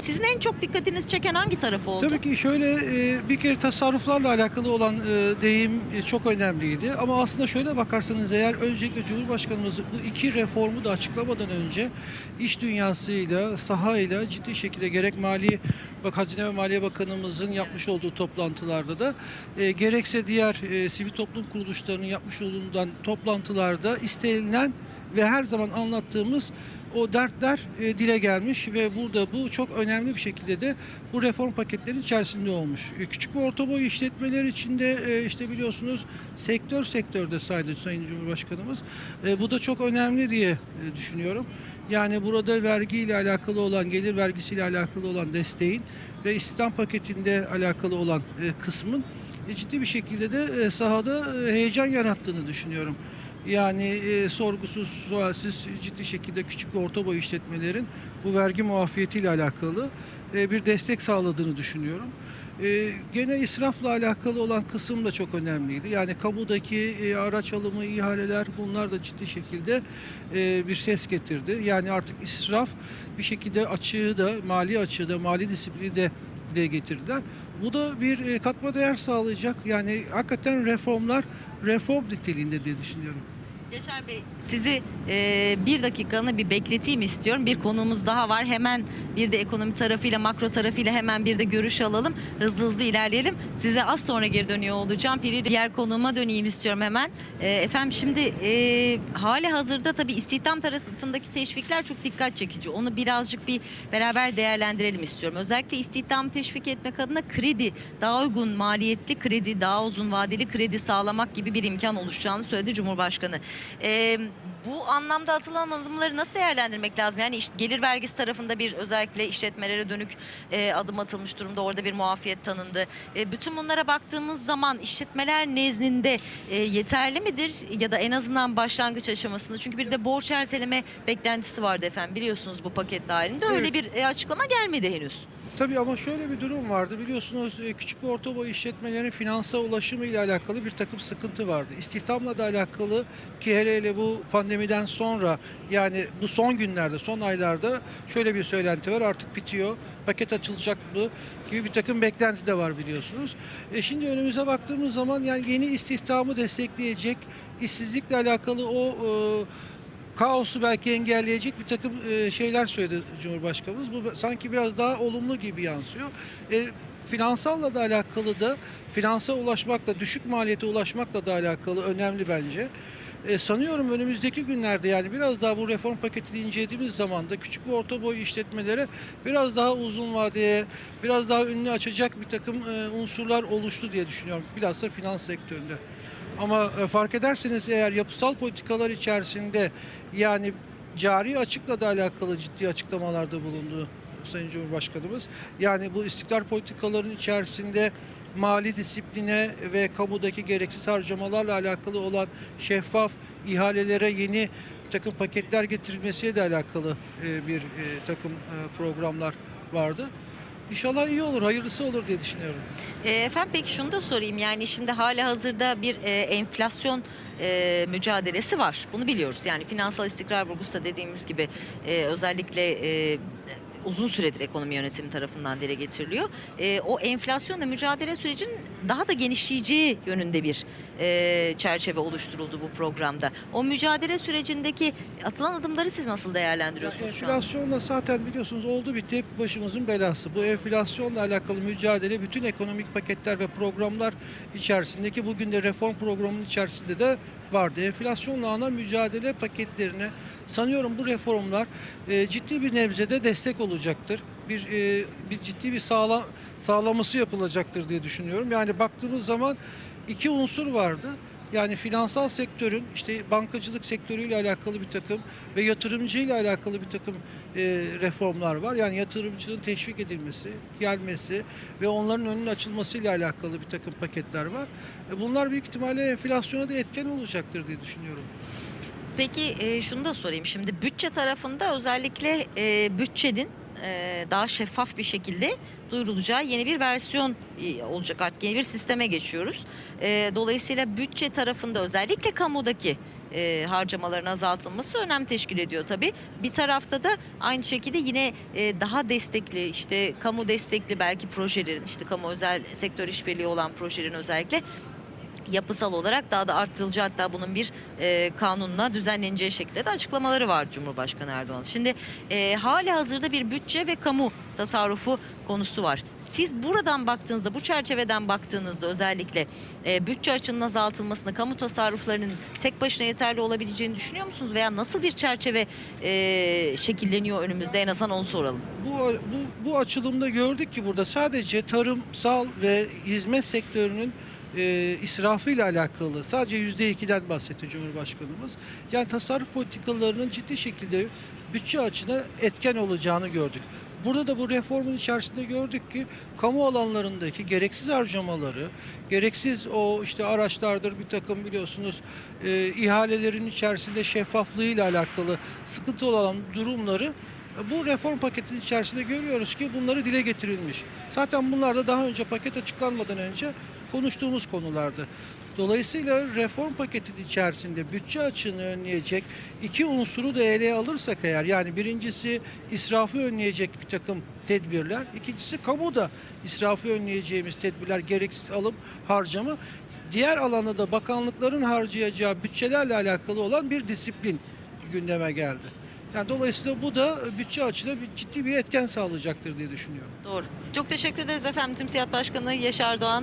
Sizin en çok dikkatinizi çeken hangi tarafı oldu? Tabii ki şöyle e, bir kere tasarruflarla alakalı olan e, deyim e, çok önemliydi. Ama aslında şöyle bakarsanız eğer öncelikle Cumhurbaşkanımız bu iki reformu da açıklamadan önce iş dünyasıyla, sahayla ciddi şekilde gerek Mali bak Hazine ve Maliye Bakanımızın yapmış olduğu toplantılarda da gerekse diğer sivil toplum kuruluşlarının yapmış olduğundan toplantılarda istenilen ve her zaman anlattığımız o dertler e, dile gelmiş ve burada bu çok önemli bir şekilde de bu reform paketlerinin içerisinde olmuş. E, Küçük ve orta boy işletmeler içinde e, işte biliyorsunuz sektör sektörde saydı Sayın Cumhurbaşkanımız. E, bu da çok önemli diye e, düşünüyorum. Yani burada vergiyle alakalı olan, gelir vergisiyle alakalı olan desteğin ve istihdam paketinde alakalı olan e, kısmın e, ciddi bir şekilde de e, sahada e, heyecan yarattığını düşünüyorum. Yani e, sorgusuz, sualsiz ciddi şekilde küçük ve orta boy işletmelerin bu vergi muafiyetiyle alakalı e, bir destek sağladığını düşünüyorum. E, gene israfla alakalı olan kısım da çok önemliydi. Yani kamudaki e, araç alımı, ihaleler bunlar da ciddi şekilde e, bir ses getirdi. Yani artık israf bir şekilde açığı da, mali açığı da, mali disiplini de dile getirdiler. Bu da bir e, katma değer sağlayacak. Yani hakikaten reformlar reform niteliğinde diye düşünüyorum. Yaşar Bey sizi e, bir dakikanı bir bekleteyim istiyorum. Bir konuğumuz daha var. Hemen bir de ekonomi tarafıyla makro tarafıyla hemen bir de görüş alalım. Hızlı hızlı ilerleyelim. Size az sonra geri dönüyor olacağım. Bir diğer konuğuma döneyim istiyorum hemen. E, efendim şimdi e, hali hazırda tabii istihdam tarafındaki teşvikler çok dikkat çekici. Onu birazcık bir beraber değerlendirelim istiyorum. Özellikle istihdam teşvik etmek adına kredi, daha uygun maliyetli kredi, daha uzun vadeli kredi sağlamak gibi bir imkan oluşacağını söyledi Cumhurbaşkanı. Eh, bu anlamda atılan adımları nasıl değerlendirmek lazım? Yani iş- gelir vergisi tarafında bir özellikle işletmelere dönük e, adım atılmış durumda. Orada bir muafiyet tanındı. E, bütün bunlara baktığımız zaman işletmeler nezdinde e, yeterli midir? Ya da en azından başlangıç aşamasında. Çünkü bir de borç erteleme beklentisi vardı efendim. Biliyorsunuz bu paket dahilinde. Öyle Evet. bir e, açıklama gelmedi henüz. Tabii ama şöyle bir durum vardı. Biliyorsunuz e, küçük ve orta boy işletmelerin finansal ulaşımı ile alakalı bir takım sıkıntı vardı. İstihdamla da alakalı ki hele hele bu pandemiden sonra yani bu son günlerde, son aylarda şöyle bir söylenti var. Artık bitiyor, paket açılacak mı gibi bir takım beklenti de var biliyorsunuz. E şimdi önümüze baktığımız zaman yani yeni istihdamı destekleyecek, işsizlikle alakalı o e, kaosu belki engelleyecek bir takım e, şeyler söyledi Cumhurbaşkanımız. Bu sanki biraz daha olumlu gibi yansıyor. E, finansalla da alakalı da finansa ulaşmakla, düşük maliyete ulaşmakla da alakalı önemli bence. E, sanıyorum önümüzdeki günlerde yani biraz daha bu reform paketini incelediğimiz zaman da küçük ve orta boy işletmelere biraz daha uzun vadeye, biraz daha önünü açacak bir takım e, unsurlar oluştu diye düşünüyorum. Bilhassa finans sektöründe. Ama e, fark ederseniz eğer yapısal politikalar içerisinde yani cari açıkla da alakalı ciddi açıklamalarda bulundu Sayın Cumhurbaşkanımız. Yani bu istikrar politikalarının içerisinde mali disipline ve kamudaki gereksiz harcamalarla alakalı olan şeffaf ihalelere yeni takım paketler getirilmesiyle de alakalı e, bir e, takım e, programlar vardı. İnşallah iyi olur, hayırlısı olur diye düşünüyorum. E, efendim peki şunu da sorayım. Yani şimdi hala hazırda bir e, enflasyon e, mücadelesi var. Bunu biliyoruz. Yani finansal istikrar vurgusu da dediğimiz gibi e, özellikle e, uzun süredir ekonomi yönetimi tarafından dile getiriliyor. E, o enflasyonla mücadele sürecinin daha da genişleyeceği yönünde bir e, çerçeve oluşturuldu bu programda. O mücadele sürecindeki atılan adımları siz nasıl değerlendiriyorsunuz şu an? Enflasyonla zaten biliyorsunuz oldu bitti hep başımızın belası. Bu enflasyonla alakalı mücadele bütün ekonomik paketler ve programlar içerisindeki bugün de reform programının içerisinde de vardı. Enflasyonla ana mücadele paketlerine sanıyorum bu reformlar e, ciddi bir nebzede destek olacaktır. Bir, e, bir ciddi bir sağla, sağlaması yapılacaktır diye düşünüyorum. Yani baktığımız zaman iki unsur vardı. Yani finansal sektörün işte bankacılık sektörüyle alakalı bir takım ve yatırımcıyla alakalı bir takım e, reformlar var. Yani yatırımcının teşvik edilmesi, gelmesi ve onların önünün açılmasıyla alakalı bir takım paketler var. E, bunlar büyük ihtimalle enflasyona da etken olacaktır diye düşünüyorum. Peki e, şunu da sorayım. Şimdi bütçe tarafında özellikle e, bütçenin e, daha şeffaf bir şekilde duyurulacağı yeni bir versiyon e, olacak artık yeni bir sisteme geçiyoruz. E, dolayısıyla bütçe tarafında özellikle kamudaki e, harcamaların azaltılması önem teşkil ediyor tabii. Bir tarafta da aynı şekilde yine daha destekli işte kamu destekli belki projelerin işte kamu özel sektör işbirliği olan projelerin özellikle yapısal olarak daha da arttırılacağı hatta bunun bir e, kanunla düzenleneceği şekilde de açıklamaları var Cumhurbaşkanı Erdoğan. Şimdi e, hali hazırda bir bütçe ve kamu tasarrufu konusu var. Siz buradan baktığınızda bu çerçeveden baktığınızda özellikle e, bütçe açının azaltılmasını kamu tasarruflarının tek başına yeterli olabileceğini düşünüyor musunuz? Veya nasıl bir çerçeve e, şekilleniyor önümüzde en azından onu soralım. Bu, bu, bu açılımda gördük ki burada sadece tarımsal ve hizmet sektörünün e, israfıyla alakalı sadece %2'den bahsetti Cumhurbaşkanımız. Yani tasarruf politikalarının ciddi şekilde bütçe açına etken olacağını gördük. Burada da bu reformun içerisinde gördük ki kamu alanlarındaki gereksiz harcamaları, gereksiz o işte araçlardır bir takım biliyorsunuz e, ihalelerin içerisinde şeffaflığıyla alakalı sıkıntı olan durumları bu reform paketinin içerisinde görüyoruz ki bunları dile getirilmiş. Zaten bunlar da daha önce paket açıklanmadan önce konuştuğumuz konulardı. Dolayısıyla reform paketinin içerisinde bütçe açığını önleyecek iki unsuru da ele alırsak eğer yani birincisi israfı önleyecek bir takım tedbirler, ikincisi kamuda israfı önleyeceğimiz tedbirler gereksiz alım harcama diğer alanda da bakanlıkların harcayacağı bütçelerle alakalı olan bir disiplin gündeme geldi. Yani dolayısıyla bu da bütçe açıda bir ciddi bir etken sağlayacaktır diye düşünüyorum. Doğru. Çok teşekkür ederiz efendim. TÜMSİAD Başkanı Yaşar Doğan